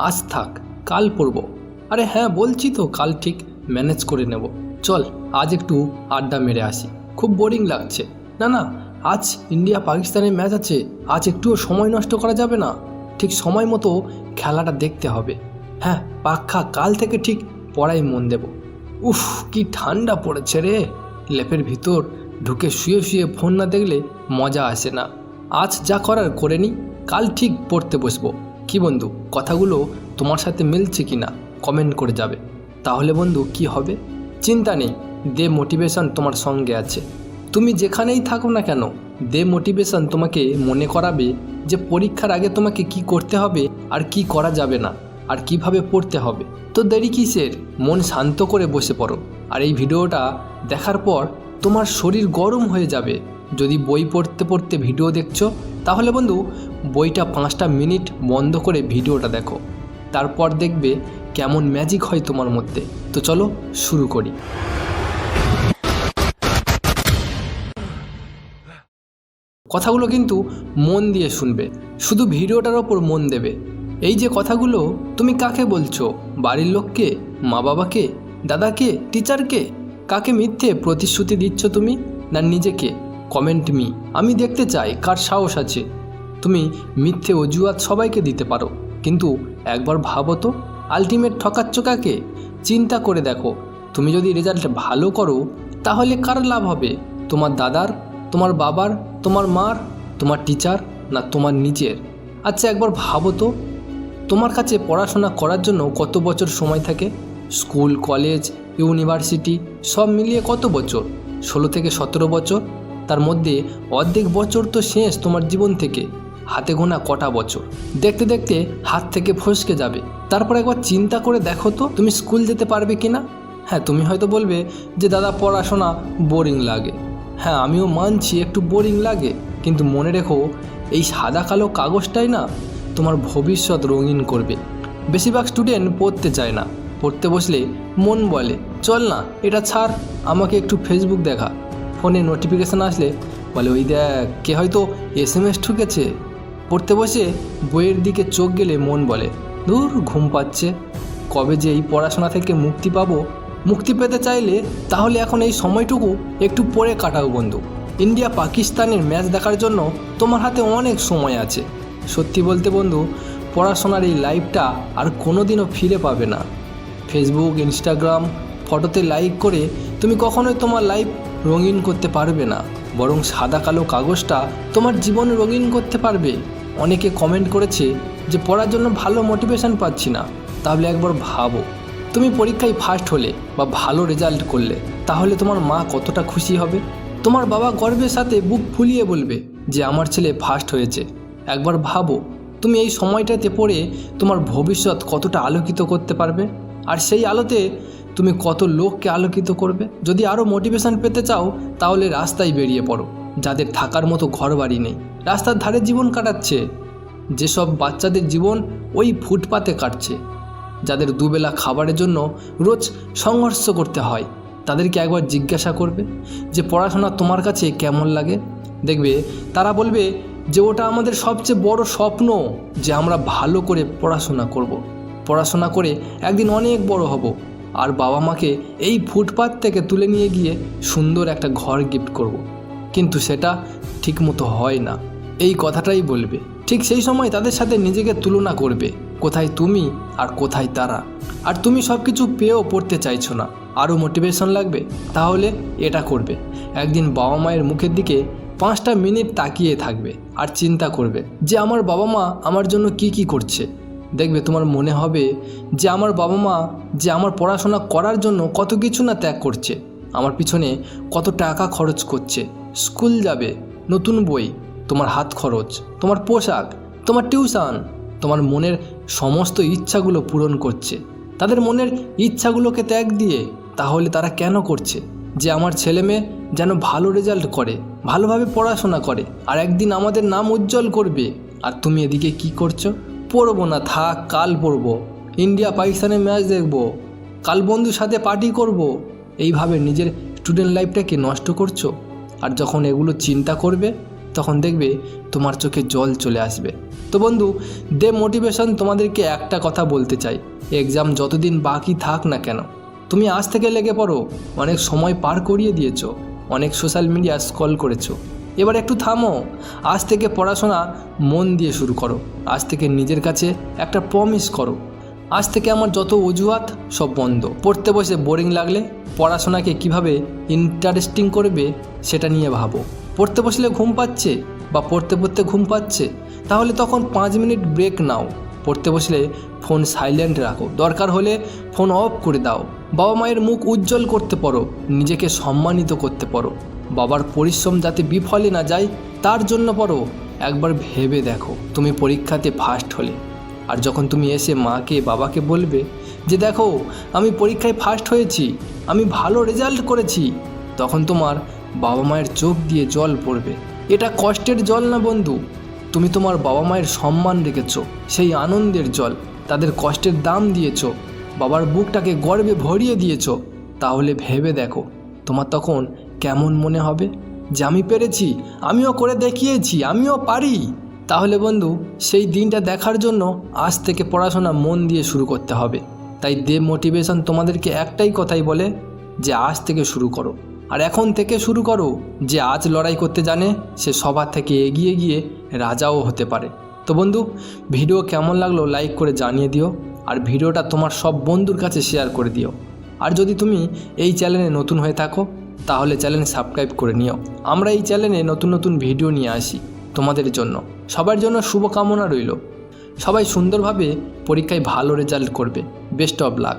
আজ থাক, কাল পড়ব। আরে হ্যাঁ বলছি তো, কাল ঠিক ম্যানেজ করে নেব। চল, আজ একটু আড্ডা মেরে আসি। খুব বোরিং লাগছে। না না, আজ ইন্ডিয়া পাকিস্তানের ম্যাচ আছে। আজ একটুও সময় নষ্ট করা যাবে না। ঠিক সময় মতো খেলাটা দেখতে হবে। হ্যাঁ পাক্কা কাল থেকে ঠিক পড়াই মন দেব। উফ, কি ঠান্ডা পড়েছে রে। লেপের ভিতর ঢুকে শুয়ে শুয়ে ফোন না দেখলে মজা আসে না। আজ যা করার করে নি, কাল ঠিক পড়তে বসবো। কি বন্ধু, কথাগুলো তোমার সাথে মিলছে কি না কমেন্ট করে যাবে। তাহলে বন্ধু, কি হবে? চিন্তা নেই, দে মোটিভেশন তোমার সঙ্গে আছে। তুমি যেখানেই থাকো না কেন, দে মোটিভেশন তোমাকে মনে করাবে যে পরীক্ষার আগে তোমাকে কি করতে হবে আর কি করা যাবে না আর কীভাবে পড়তে হবে। তো দেরি কিসের? মন শান্ত করে বসে পড়ো। আর এই ভিডিওটা দেখার পর তোমার শরীর গরম হয়ে যাবে। যদি বই পড়তে পড়তে ভিডিও দেখছ, তাহলে বন্ধু, বইটা পাঁচটা মিনিট বন্ধ করে ভিডিওটা দেখো। তারপর দেখবে কেমন ম্যাজিক হয় তোমার মধ্যে। তো চলো শুরু করি। কথাগুলো কিন্তু মন দিয়ে শুনবে, শুধু ভিডিওটার ওপর মন দেবে। এই যে কথাগুলো, তুমি কাকে বলছো? বাড়ির লোককে? মা বাবাকে? দাদাকে? টিচারকে কাকে মিথ্যে প্রতিশ্রুতি দিচ্ছ তুমি? না নিজেকে? কমেন্ট মি আমি দেখতে চাই কার সাহস আছে। তুমি মিথ্যে অজুহাত সবাইকে দিতে পারো। কিন্তু একবার ভাবো তো আলটিমেট ঠকাচ্ছ কাকে? চিন্তা করে দেখো। তুমি যদি রেজাল্ট ভালো করো, তাহলে কার লাভ হবে? তোমার দাদার, তোমার বাবার, তোমার মার, তোমার টিচার না তোমার নিজের? আচ্ছা একবার ভাবো তো। তোমার কাছে পড়াশোনা করার জন্য কত বছর সময় থাকে? স্কুল কলেজ ইউনিভার্সিটি সব মিলিয়ে কত বছর? ষোলো থেকে সতেরো বছর? তার মধ্যে অর্ধেক বছর তো শেষ তোমার জীবন থেকে। হাতে গোনা কটা বছর। দেখতে দেখতে হাত থেকে ফসকে যাবে। তারপর একবার চিন্তা করে দেখো তো, তুমি স্কুল যেতে পারবে কি না হ্যাঁ তুমি হয়তো বলবে যে, দাদা, পড়াশোনা বোরিং লাগে। হ্যাঁ আমিও মানছি একটু বোরিং লাগে। কিন্তু মনে রেখো, এই সাদা কালো কাগজটাই না তোমার ভবিষ্যৎ রঙিন করবে। বেশিরভাগ স্টুডেন্ট পড়তে চায় না। পড়তে বসলে মন বলে, চল না, এটা ছাড়, আমাকে একটু ফেসবুক দেখা। ফোনে নোটিফিকেশান আসলে বলে, ওই দেখ, কে হয়তো এস এম এস ঠুকেছে। পড়তে বসে বইয়ের দিকে চোখ গেলে মন বলে, দূর, ঘুম পাচ্ছে। কবে যে এই পড়াশোনা থেকে মুক্তি পাবো? মুক্তি পেতে চাইলে তাহলে এখন এই সময়টুকু একটু পরে কাটাও বন্ধু। ইন্ডিয়া পাকিস্তানের ম্যাচ দেখার জন্য তোমার হাতে অনেক সময় আছে। সত্যি বলতে বন্ধু, পড়াশোনার এই লাইফটা আর কোনো দিনও ফিরে পাবে না। ফেসবুক ইনস্টাগ্রাম ফটোতে লাইক করে তুমি কখনোই তোমার লাইফ রঙিন করতে পারবে না, বরং সাদা কালো কাগজটা তোমার জীবন রঙিন করতে পারবে। অনেকে কমেন্ট করেছে যে পড়ার জন্য ভালো মোটিভেশন পাচ্ছি না। তাহলে একবার ভাবো, তুমি পরীক্ষায় ফার্স্ট হলে বা ভালো রেজাল্ট করলে, তাহলে তোমার মা কতটা খুশি হবে? তোমার বাবা গর্বের সাথে বুক ফুলিয়ে বলবে যে আমার ছেলে ফার্স্ট হয়েছে। একবার ভাবো, তুমি এই সময়টাতে পড়ে তোমার ভবিষ্যৎ কতটা আলোকিত করতে পারবে? আর সেই আলোতে তুমি কত লোককে আলোকিত করবে? যদি আরও মোটিভেশন পেতে চাও, তাহলে রাস্তায় বেরিয়ে পড়ো। যাদের থাকার মতো ঘর বাড়ি নেই। রাস্তার ধারে জীবন কাটাচ্ছে। যেসব বাচ্চাদের জীবন ওই ফুটপাতে কাটছে। যাদের দুবেলা খাবারের জন্য রোজ সংঘর্ষ করতে হয়, তাদেরকে একবার জিজ্ঞাসা করবে যে, পড়াশোনা তোমার কাছে কেমন লাগে? দেখবে, তারা বলবে যে, ওটা আমাদের সবচেয়ে বড় স্বপ্ন যে আমরা ভালো করে পড়াশোনা করব। পড়াশোনা করে একদিন অনেক বড় হব। আর বাবা মাকে এই ফুটপাত থেকে তুলে নিয়ে গিয়ে সুন্দর একটা ঘর গিফট করব। কিন্তু সেটা ঠিকমতো হয় না। এই কথাটাই বলবে। ঠিক সেই সময় তাদের সাথে নিজেকে তুলনা করবে। কোথায় তুমি আর কোথায় তারা? আর তুমি সব কিছু পেয়েও পড়তে চাইছো না। আরও মোটিভেশন লাগবে? তাহলে এটা করবে। একদিন বাবা মায়ের মুখের দিকে পাঁচটা মিনিট তাকিয়ে থাকবে আর চিন্তা করবে যে আমার বাবা মা আমার জন্য কি কি করছে। দেখবে তোমার মনে হবে যে আমার বাবা মা যে আমার পড়াশোনা করার জন্য কত কিছু না ত্যাগ করছে। আমার পিছনে কত টাকা খরচ করছে। স্কুল যাবে, নতুন বই, তোমার হাত খরচ, তোমার পোশাক, তোমার টিউশন, তোমার মনের সমস্ত ইচ্ছাগুলো পূরণ করছে। তাদের মনের ইচ্ছাগুলোকে ত্যাগ দিয়ে তাহলে তারা কেন করছে? যে আমার ছেলে মেয়ে যেন ভালো রেজাল্ট করে, ভালোভাবে পড়াশোনা করে, আর একদিন আমাদের নাম উজ্জ্বল করবে। আর তুমি এদিকে কি করছ? পড়ব না, থাক, কাল পড়ব ইন্ডিয়া পাকিস্তানের ম্যাচ দেখব। কাল বন্ধুর সাথে পার্টি করব। এইভাবে নিজের স্টুডেন্ট লাইফটাকে নষ্ট করছ? আর যখন এগুলো চিন্তা করবে, তখন দেখবে তোমার চোখে জল চলে আসবে। তো বন্ধু, দে মোটিভেশন, তোমাদেরকে একটা কথা বলতে চাই। এক্সাম যতদিন বাকি থাক না কেন, তুমি আজ থেকে লেগে পড়ো। অনেক সময় পার করিয়ে দিয়েছ, অনেক সোশ্যাল মিডিয়া স্কল করেছ। এবার একটু থামো। আজ থেকে পড়াশোনা মন দিয়ে শুরু করো। আজ থেকে নিজের কাছে একটা প্রমিস করো। আজ থেকে আমার যত অজুহাত সব বন্ধ। পড়তে বসে বোরিং লাগলে পড়াশোনাকে কীভাবে ইন্টারেস্টিং করবে সেটা নিয়ে ভাবো। পড়তে বসলে ঘুম পাচ্ছে বা পড়তে পড়তে ঘুম পাচ্ছে, তাহলে তখন পাঁচ মিনিট ব্রেক নাও। পড়তে বসলে ফোন সাইলেন্ট রাখো। দরকার হলে ফোন অফ করে দাও। বাবা মায়ের মুখ উজ্জ্বল করতে পারো। নিজেকে সম্মানিত করতে পারো। বাবার পরিশ্রম যাতে বিফলে না যায়, তার জন্য পড়ো একবার ভেবে দেখো। তুমি পরীক্ষাতে ফার্স্ট হলে। আর যখন তুমি এসে মাকে, বাবাকে বলবে যে, দেখো, আমি পরীক্ষায় ফার্স্ট হয়েছি, আমি ভালো রেজাল্ট করেছি, তখন তোমার বাবা মায়ের চোখ দিয়ে জল পড়বে। এটা কষ্টের জল না বন্ধু? তুমি তোমার বাবা মায়ের সম্মান রেখেছ, সেই আনন্দের জল। তাদের কষ্টের দাম দিয়েছ, বাবার বুকটাকে গর্বে ভরিয়ে দিয়েছ। তাহলে ভেবে দেখো, তোমার তখন কেমন মনে হবে? যে আমি পেরেছি, আমিও করে দেখিয়েছি, আমিও পারি। তাহলে বন্ধু, সেই দিনটা দেখার জন্য আজ থেকে পড়াশোনা মন দিয়ে শুরু করতে হবে। তাই দে মোটিভেশন তোমাদেরকে একটাই কথাই বলে, যে আজ থেকে শুরু করো। আর এখন থেকে শুরু করো, যে আজ লড়াই করতে জানে, সে সবার থেকে এগিয়ে গিয়ে রাজাও হতে পারে। তো বন্ধু, ভিডিও কেমন লাগল লাইক করে জানিয়ে দিও, আর ভিডিওটা তোমার সব বন্ধুর কাছে শেয়ার করে দিও। আর যদি তুমি এই চ্যানেলে নতুন হয়ে থাকো তাহলে চ্যানেল সাবস্ক্রাইব করে নিও। আমরা এই চ্যানেলে নতুন নতুন ভিডিও নিয়ে আসি তোমাদের জন্য। সবার জন্য শুভকামনা রইল। সবাই সুন্দরভাবে পরীক্ষায় ভালো রেজাল্ট করবে। Best of luck